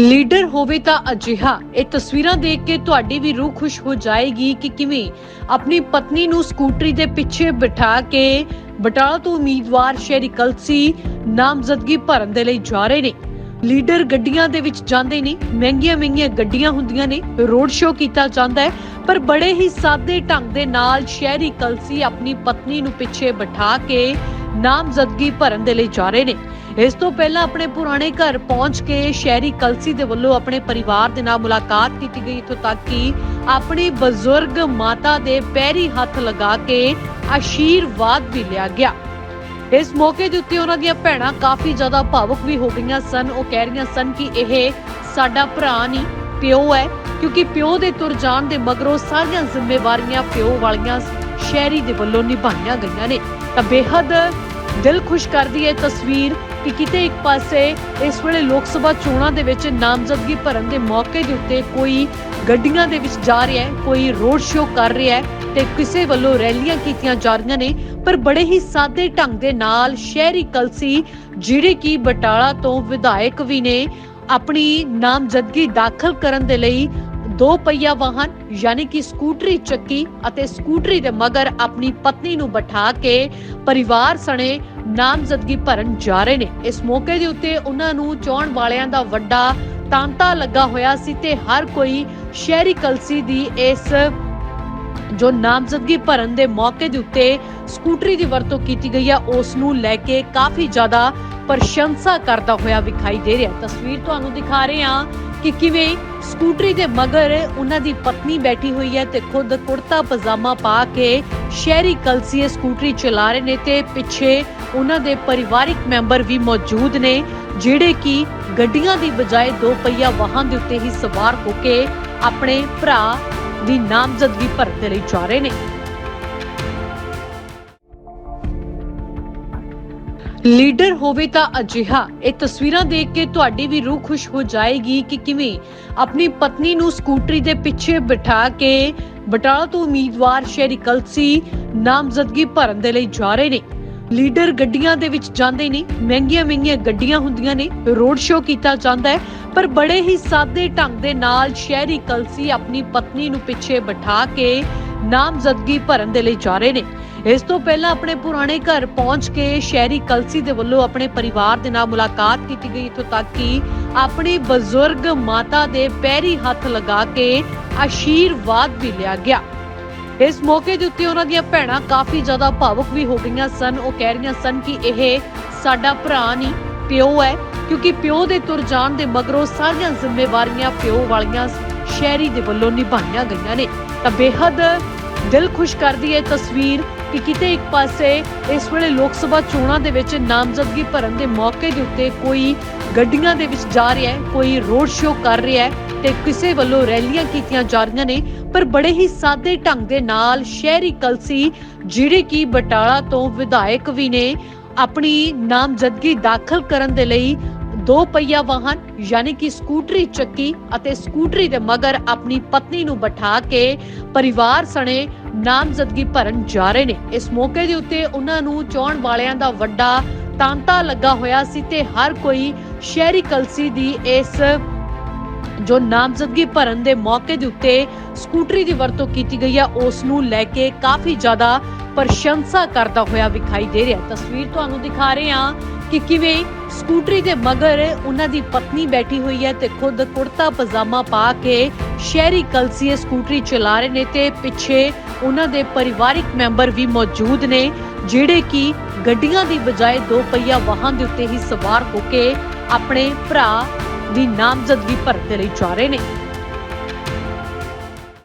Leader ਹੋਵੇ ਤਾਂ ਅਜਿਹਾ। ਇਹ ਤਸਵੀਰਾਂ ਦੇਖ ਕੇ ਤੁਹਾਡੀ ਵੀ ਰੂਹ ਖੁਸ਼ ਹੋ ਜਾਏਗੀ ਕਿ ਕਿਵੇਂ ਆਪਣੀ ਪਤਨੀ ਨੂੰ ਸਕੂਟਰੀ ਦੇ ਪਿੱਛੇ ਬਿਠਾ ਕੇ ਬਟਾਲਾ ਤੋਂ ਉਮੀਦਵਾਰ ਸ਼ੇਰੀ ਕਲਸੀ ਨਾਮਜ਼ਦਗੀ ਭਰਨ ਦੇ ਲਈ ਜਾ ਰਹੇ ਨੇ। ਲੀਡਰ ਗੱਡੀਆਂ ਦੇ ਵਿੱਚ ਜਾਂਦੇ ਨੇ, ਮਹਿੰਗੀਆਂ ਮਹਿੰਗੀਆਂ ਗੱਡੀਆਂ ਹੁੰਦੀਆਂ ਨੇ, ਰੋਡ ਸ਼ੋਅ ਕੀਤਾ ਜਾਂਦਾ ਹੈ, ਪਰ ਬੜੇ ਹੀ ਸਾਦੇ ਢੰਗ ਦੇ ਨਾਲ ਸ਼ਹਿਰੀ ਕਲਸੀ ਆਪਣੀ ਪਤਨੀ ਨੂੰ ਪਿੱਛੇ ਬਿਠਾ ਕੇ ਨਾਮਜ਼ਦਗੀ ਭਰਨ ਦੇ ਲਈ ਜਾ ਰਹੇ ਨੇ। ਇਸ ਤੋਂ ਪਹਿਲਾਂ ਆਪਣੇ ਪੁਰਾਣੇ ਘਰ ਪਹੁੰਚ ਕੇ ਸ਼ਹਿਰੀ ਕਲਸੀ ਦੇ ਵੱਲੋਂ ਆਪਣੇ ਪਰਿਵਾਰ ਦੇ ਨਾਲ ਮੁਲਾਕਾਤ ਕੀਤੀ ਗਈ, ਇੱਥੋਂ ਤੱਕ ਕਿ ਆਪਣੀ ਬਜ਼ੁਰਗ ਮਾਤਾ ਦੇ ਪੈਰੀ ਹੱਥ ਲਗਾ ਕੇ ਆਸ਼ੀਰਵਾਦ ਵੀ ਲਿਆ ਗਿਆ। ਇਸ ਮੌਕੇ ਦੇ ਉੱਤੇ ਉਹਨਾਂ ਦੀਆਂ ਭੈਣਾਂ ਕਾਫੀ ਜ਼ਿਆਦਾ ਭਾਵੁਕ ਵੀ ਹੋ ਗਈਆਂ ਸਨ। ਉਹ ਕਹਿ ਰਹੀਆਂ ਸਨ ਕਿ ਇਹ ਸਾਡਾ ਭਰਾ ਨਹੀਂ, ਪਿਓ ਹੈ, ਕਿਉਂਕਿ ਪਿਓ ਦੇ ਤੁਰ ਜਾਣ ਦੇ ਮਗਰੋਂ ਸਾਰੀਆਂ ਜ਼ਿੰਮੇਵਾਰੀਆਂ ਪਿਓ ਵਾਲੀਆਂ ਸ਼ਹਿਰੀ ਦੇ ਵੱਲੋਂ ਨਿਭਾਈਆਂ ਗਈਆਂ ਨੇ। ਤਾਂ ਬੇਹੱਦ ਦਿਲ ਖੁਸ਼ ਕਰਦੀ ਹੈ ਤਸਵੀਰ। ਕਿ ਕਿਤੇ ਇੱਕ ਪਾਸੇ ਇਸ ਵੇਲੇ ਲੋਕ ਸਭਾ ਚੋਣਾਂ ਦੇ ਵਿੱਚ ਨਾਮਜ਼ਦਗੀ ਭਰਨ ਦੇ ਮੌਕੇ ਦੇ ਉੱਤੇ ਕੋਈ ਗੱਡੀਆਂ ਦੇ ਵਿੱਚ ਜਾ ਰਿਹਾ ਹੈ, ਕੋਈ ਰੋਡ ਸ਼ੋਅ ਕਰ ਰਿਹਾ ਹੈ ਤੇ ਕਿਸੇ ਵੱਲੋਂ ਰੈਲੀਆਂ ਕੀਤੀਆਂ ਜਾ ਰਹੀਆਂ ਨੇ, ਪਰ ਬੜੇ ਹੀ ਸਾਦੇ ਢੰਗ ਦੇ ਨਾਲ ਸ਼ਹਿਰੀ ਕਲਸੀ ਜਿਹੜੇ ਕਿ ਬਟਾਲਾ ਤੋਂ ਵਿਧਾਇਕ ਵੀ ਨੇ, ਆਪਣੀ ਨਾਮਜ਼ਦਗੀ ਦਾਖਲ ਕਰਨ ਦੇ ਲਈ ਦੋ ਪਹੀਆ ਵਾਹਨ, ਯਾਨੀ ਕਿ ਸਕੂਟਰੀ ਚੱਕੀ ਅਤੇ ਸਕੂਟਰੀ ਦੇ ਮਗਰ ਆਪਣੀ ਪਤਨੀ ਨੂੰ ਬਿਠਾ ਕੇ ਪਰਿਵਾਰ ਸਣੇ ਨਾਮਜ਼ਦਗੀ ਭਰਨ ਜਾ ਰਹੇ ਨੇ। ਇਸ ਮੌਕੇ ਦੇ ਉੱਤੇ ਉਹਨਾਂ ਨੂੰ ਚੋਣ ਵਾਲਿਆਂ ਦਾ ਵੱਡਾ ਤਾਂਤਾ ਲੱਗਾ ਹੋਇਆ ਸੀ ਤੇ ਹਰ ਕੋਈ ਸ਼ਹਿਰੀ ਕਲਸੀ ਦੀ ਇਸ ਜੋ ਨਾਮਜ਼ਦਗੀ ਭਰਨ ਦੇ ਮੌਕੇ ਦੇ ਉੱਤੇ ਸਕੂਟਰੀ ਦੀ ਵਰਤੋਂ ਕੀਤੀ ਗਈ ਹੈ, ਉਸ ਨੂੰ ਲੈ ਕੇ ਕਾਫੀ ਜ਼ਿਆਦਾ ਪ੍ਰਸ਼ੰਸਾ ਕਰਦਾ ਹੋਇਆ ਵਿਖਾਈ ਦੇ ਰਿਹਾ। ਤਸਵੀਰ ਤੁਹਾਨੂੰ ਦਿਖਾ ਰਹੇ ਹਾਂ ਕਿ ਕਿਵੇਂ ਸਕੂਟਰੀ ਦੇ ਮਗਰ ਉਹਨਾਂ ਦੀ ਪਤਨੀ ਬੈਠੀ ਹੋਈ ਹੈ ਤੇ ਖੁਦ ਕੁੜਤਾ ਪਜਾਮਾ ਪਾ ਕੇ ਸ਼ਹਿਰੀ ਕਲਸੀਏ ਸਕੂਟਰੀ ਚਲਾ ਰਹੇ ਨੇ ਤੇ ਪਿੱਛੇ ਉਹਨਾਂ ਦੇ ਪਰਿਵਾਰਿਕ ਮੈਂਬਰ ਵੀ ਮੌਜੂਦ ਨੇ, ਜਿਹੜੇ ਕਿ ਗੱਡੀਆਂ ਦੀ ਬਜਾਏ ਦੋ ਪਹੀਆ ਵਾਹਨ ਦੇ ਉੱਤੇ ਹੀ ਸਵਾਰ ਹੋ ਕੇ ਆਪਣੇ ਭਰਾ ਦੀ ਨਾਮਜ਼ਦਗੀ ਭਰਨ ਦੇ ਲਈ ਜਾ ਰਹੇ ਨੇ। ਲੀਡਰ ਹੋਵੇ ਤਾਂ ਅਜਿਹਾ, ਇਹ ਤਸਵੀਰਾਂ ਦੇਖ ਕੇ ਤੁਹਾਡੀ ਵੀ ਰੂਹ ਖੁਸ਼ ਹੋ ਜਾਏਗੀ ਕਿ ਕਿਵੇਂ ਆਪਣੀ ਪਤਨੀ ਨੂੰ ਸਕੂਟਰੀ ਦੇ ਪਿੱਛੇ ਬਿਠਾ ਕੇ ਬਟਾਲਾ ਤੋਂ ਉਮੀਦਵਾਰ ਸ਼ੇਰੀ ਕਲਸੀ ਨਾਮਜ਼ਦਗੀ ਭਰਨ ਦੇ ਲਈ ਜਾ ਰਹੇ ਨੇ। ਲੀਡਰ ਗੱਡੀਆਂ ਦੇ ਵਿੱਚ ਜਾਂਦੇ ਨੇ, ਮਹਿੰਗੀਆਂ ਮਹਿੰਗੀਆਂ ਗੱਡੀਆਂ ਹੁੰਦੀਆਂ ਨੇ ਰੋਡ ਸ਼ੋਅ ਕੀਤਾ ਜਾਂਦਾ ਹੈ, ਪਰ ਬੜੇ ਹੀ ਸਾਦੇ ਢੰਗ ਦੇ ਨਾਲ ਸ਼ਹਿਰੀ ਕਲਸੀ ਆਪਣੀ ਪਤਨੀ ਨੂੰ ਪਿੱਛੇ ਬਿਠਾ ਕੇ ਨਾਮਜ਼ਦਗੀ ਭਰਨ ਦੇ ਲਈ ਜਾ ਰਹੇ ਨੇ। ਇਸ ਤੋਂ ਪਹਿਲਾਂ ਆਪਣੇ ਪੁਰਾਣੇ ਘਰ ਪਹੁੰਚ ਕੇ ਸ਼ਹਿਰੀ ਕਲਸੀ ਦੇ ਵੱਲੋਂ ਆਪਣੇ ਪਰਿਵਾਰ ਦੇ ਨਾਲ ਮੁਲਾਕਾਤ ਕੀਤੀ ਗਈ, ਇੱਥੋਂ ਤੱਕ ਕਿ ਆਪਣੀ ਬਜ਼ੁਰਗ ਮਾਤਾ ਦੇ ਪੈਰੀ ਹੱਥ ਲਗਾ ਕੇ ਆਸ਼ੀਰਵਾਦ ਵੀ ਲਿਆ ਗਿਆ। ਇਸ ਮੌਕੇ ਦੇ ਉੱਤੇ ਉਹਨਾਂ ਦੀਆਂ ਭੈਣਾਂ ਕਾਫੀ ਜ਼ਿਆਦਾ ਭਾਵੁਕ ਵੀ ਹੋ ਗਈਆਂ ਸਨ। ਉਹ ਕਹਿ ਰਹੀਆਂ ਸਨ ਕਿ ਇਹ ਸਾਡਾ ਭਰਾ ਨਹੀਂ, ਪਿਓ ਹੈ, ਕਿਉਂਕਿ ਪਿਓ ਦੇ ਤੁਰ ਜਾਣ ਦੇ ਮਗਰੋਂ ਸਾਰੀਆਂ ਜ਼ਿੰਮੇਵਾਰੀਆਂ ਪਿਓ ਵਾਲੀਆਂ ਸ਼ਹਿਰੀ ਦੇ ਵੱਲੋਂ ਨਿਭਾਈਆਂ ਗਈਆਂ ਨੇ। ਤਾਂ ਬੇਹੱਦ ਦਿਲ ਖੁਸ਼ ਕਰਦੀ ਹੈ ਤਸਵੀਰ ਕਿ ਕਿਤੇ ਇੱਕ ਪਾਸੇ ਇਸ ਵੇਲੇ ਲੋਕ ਸਭਾ ਚੋਣਾਂ ਦੇ ਵਿੱਚ ਨਾਮਜ਼ਦਗੀ ਭਰਨ ਦੇ ਮੌਕੇ ਦੇ ਉੱਤੇ ਕੋਈ ਗੱਡੀਆਂ ਦੇ ਵਿੱਚ ਜਾ ਰਿਹਾ ਹੈ, ਕੋਈ ਰੋਡ ਸ਼ੋਅ ਕਰ ਰਿਹਾ ਹੈ ਤੇ ਕਿਸੇ ਵੱਲੋਂ ਰੈਲੀਆਂ ਕੀਤੀਆਂ ਜਾ ਰਹੀਆਂ ਨੇ। ਪਰ ਬੜੇ ਹੀ ਸਾਦੇ ਢੰਗ ਦੇ ਨਾਲ ਸ਼ਹਿਰੀ ਕਲਸੀ, ਜਿਹੜੇ ਕਿ ਬਟਾਲਾ ਤੋਂ ਵਿਧਾਇਕ ਵੀ ਨੇ, ਆਪਣੀ ਨਾਮਜ਼ਦਗੀ ਦਾਖਲ ਕਰਨ ਦੇ ਲਈ ਦੋ ਪਹੀਆ ਵਾਹਨ, ਯਾਨੀ ਕਿ ਸਕੂਟਰੀ ਚੱਕੀ ਅਤੇ ਸਕੂਟਰੀ ਦੇ ਮਗਰ ਆਪਣੀ ਪਤਨੀ ਨੂੰ ਬਿਠਾ ਕੇ ਪਰਿਵਾਰ ਸਣੇ ਨਾਮਜ਼ਦਗੀ ਭਰਨ ਜਾ ਰਹੇ ਨੇ। ਇਸ ਮੌਕੇ ਦੇ ਉੱਤੇ ਉਹਨਾਂ ਨੂੰ ਚੋਣ ਵਾਲਿਆਂ ਦਾ ਵੱਡਾ ਤਾਂਤਾ ਲੱਗਾ ਹੋਇਆ ਸੀ ਤੇ ਹਰ ਕੋਈ ਸ਼ਹਿਰੀ ਕਲਸੀ ਦੀ ਇਸ ਜੋ ਨਾਮਜ਼ਦਗੀ ਭਰਨ ਦੇ ਮੌਕੇ ਦੇ ਉੱਤੇ ਸਕੂਟਰੀ ਦੀ ਵਰਤੋਂ ਕੀਤੀ ਗਈ ਹੈ, ਉਸ ਨੂੰ ਲੈ ਕੇ ਕਾਫੀ ਜ਼ਿਆਦਾ ਪ੍ਰਸ਼ੰਸਾ ਕਰਦਾ ਹੋਇਆ ਵਿਖਾਈ ਦੇ ਰਿਹਾ ਤਸਵੀਰ ਤੁਹਾਨੂੰ ਦਿਖਾ ਰਹੇ ਹਾਂ ਕਿ ਕਿਵੇਂ ਸਕੂਟਰੀ ਦੇ ਮਗਰ ਉਹਨਾਂ ਦੀ ਪਤਨੀ ਬੈਠੀ ਹੋਈ ਹੈ ਤੇ ਖੁਦ ਕੁੜਤਾ ਪਜਾਮਾ ਪਾ ਕੇ ਸ਼ਹਿਰੀ ਕਲਸੀਏ ਸਕੂਟਰੀ ਚਲਾ ਰਹੇ ਨੇ ਤੇ ਪਿੱਛੇ ਉਹਨਾਂ ਦੇ ਪਰਿਵਾਰਿਕ ਮੈਂਬਰ ਵੀ ਮੌਜੂਦ ਨੇ, ਜਿਹੜੇ ਕਿ ਗੱਡੀਆਂ ਦੀ ਬਜਾਏ ਦੋ ਪਹੀਆ ਵਾਹਨ ਦੇ ਉੱਤੇ ਹੀ ਸਵਾਰ ਹੋ ਕੇ ਆਪਣੇ ਭਰਾ ਦੀ ਨਾਮਜ਼ਦਗੀ ਭਰਨ ਦੇ ਲਈ ਜਾ ਰਹੇ ਨੇ।